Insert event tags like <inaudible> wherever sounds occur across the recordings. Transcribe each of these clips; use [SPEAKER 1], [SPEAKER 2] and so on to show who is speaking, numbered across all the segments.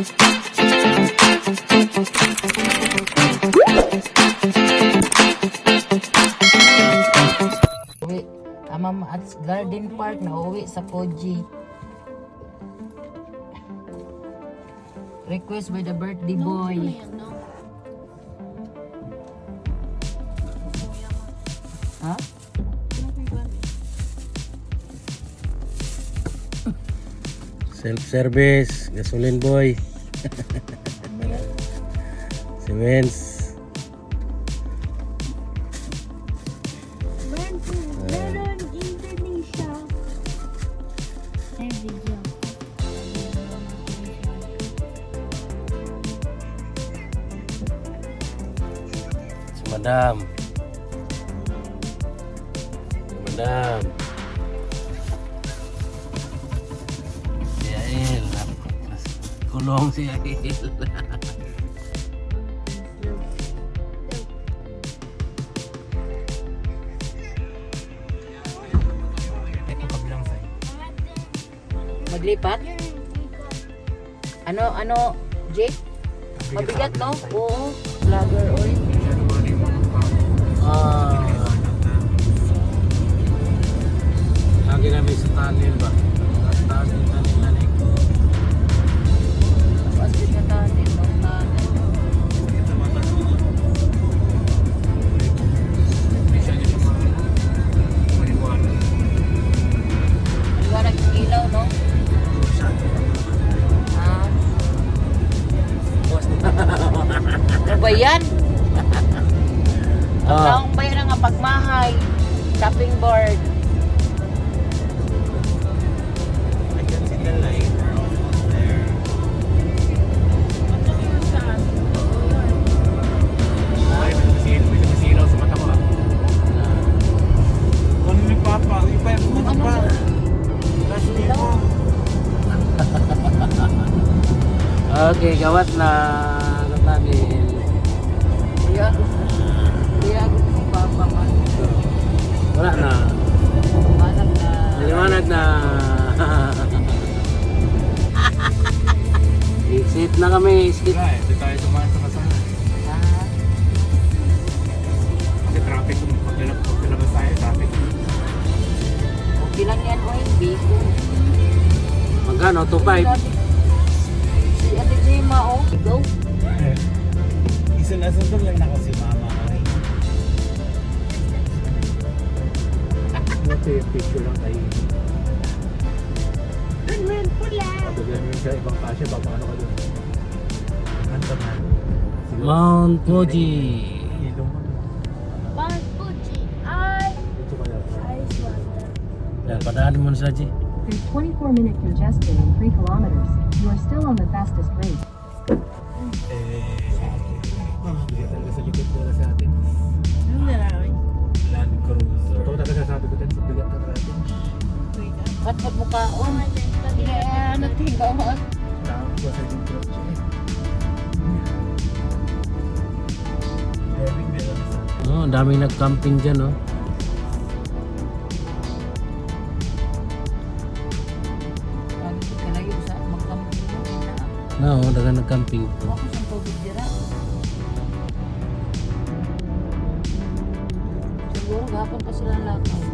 [SPEAKER 1] Uwi, amam at Garden Park na uwi sa Koji. Request by the birthday boy. Ha?
[SPEAKER 2] Self-service, gasoline boy. Si Vince.
[SPEAKER 3] Meron Indonesia. Ay, video.
[SPEAKER 2] Si Madam. Si Madam. Kulong si Ail.
[SPEAKER 1] Maglipat? Ano, ano, Jake? Mabigat, no? Oo. Vlogger oil.
[SPEAKER 2] Ah. Lagi namin sa tunnel ba?
[SPEAKER 1] Ano ba yan? Ang
[SPEAKER 2] Ah.
[SPEAKER 1] taong bayan nga pagmahay. Shopping board. <laughs>
[SPEAKER 2] Okay, gawat na Wala na.
[SPEAKER 1] Manap na.
[SPEAKER 2] Maliwanag na. <laughs> Exit na kami. Exit.
[SPEAKER 4] Hindi tayo tumaan sa kasama. Kasi traffic, paglalabas paglalabas tayo, traffic.
[SPEAKER 1] okay lang yan. Biko.
[SPEAKER 2] Magkano? 2.5?
[SPEAKER 1] Si Ate Jema, oh. Go.
[SPEAKER 4] Isa na sundong lang na Ito yung picture lang tayo.
[SPEAKER 3] Meron pula.
[SPEAKER 4] Pagdagan mo sa ibang kasya, baka ano ka doon. Ano man?
[SPEAKER 2] Mount Fuji.
[SPEAKER 3] Mount Fuji. Ay,
[SPEAKER 4] Dito ka lang.
[SPEAKER 3] ice water.
[SPEAKER 2] Yan, padaanin mo na sila, G.
[SPEAKER 5] There's 24 minute congestion in 3 kilometers. You are still on the fastest rate.
[SPEAKER 4] Kotse. Driving nila sa
[SPEAKER 2] Oh, daming nag-camping dyan, oh.
[SPEAKER 1] Bakit ka layo sa magkamping mo?
[SPEAKER 2] No, daga nag-camping.
[SPEAKER 1] Ako sa tubig dira. Siguro gapon pa sila lakay.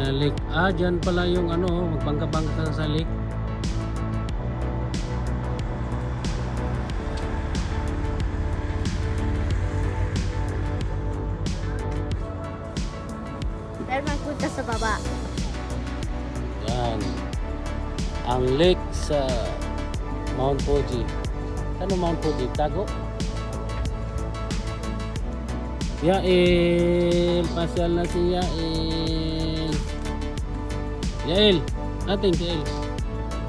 [SPEAKER 2] Ayan, lake. Ah, dyan pala yung ano, magbangka-bangka ka sa lake.
[SPEAKER 3] Pero magpunta sa baba.
[SPEAKER 2] Yan. Ang lake sa Mount Fuji. Ano Mount Fuji? Tago? Yael! Pasyal na si Yael. Yael, ating Yael.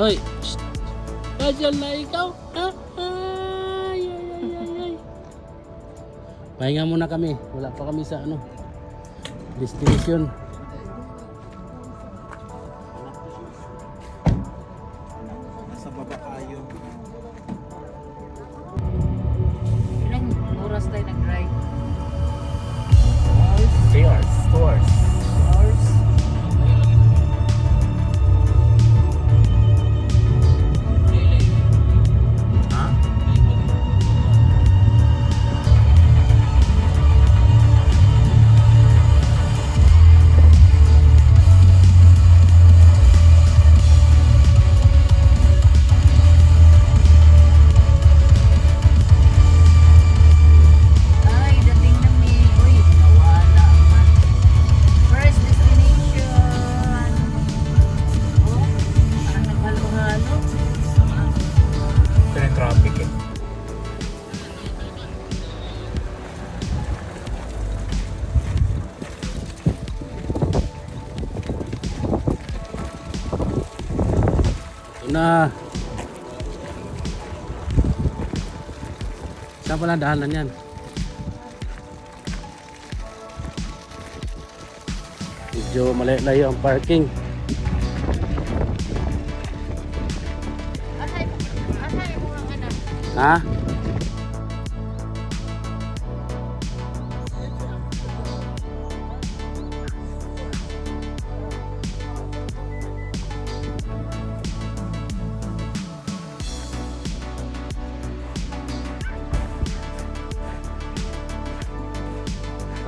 [SPEAKER 2] Oy, shh. Kajal na ikaw. Ay, ay, ay, ay, ay. Pahinga muna kami. Wala pa kami sa ano. Destination.
[SPEAKER 4] Sa
[SPEAKER 1] baba kayo. Na.
[SPEAKER 2] Saan pala dahanan yan? Medyo malayo ang parking.
[SPEAKER 3] Asay,